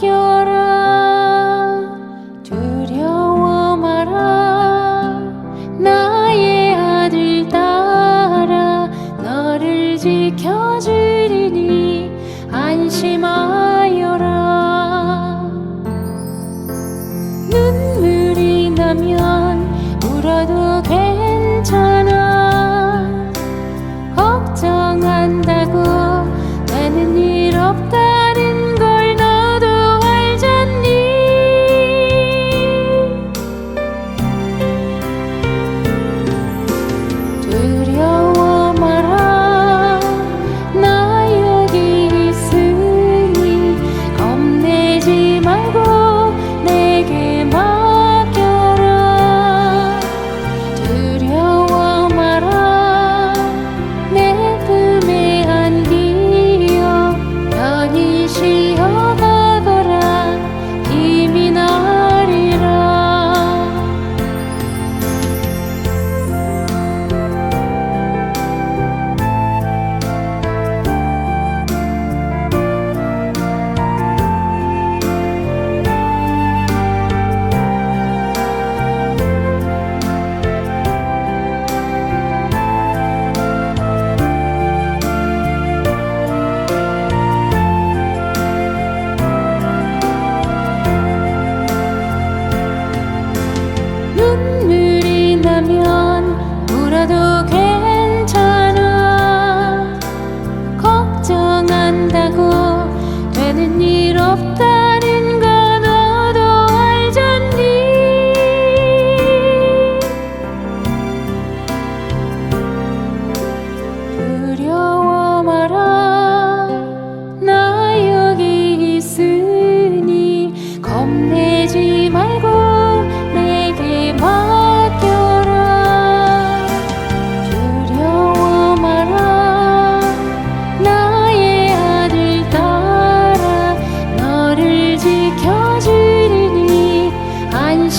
맡겨라. 두려워 마라. 나의 아들 따라 너를 지켜주리니 안심하라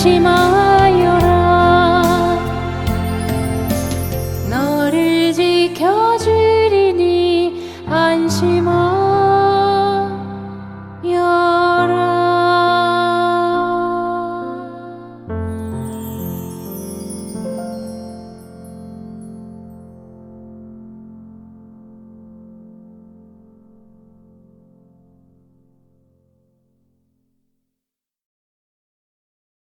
起吗？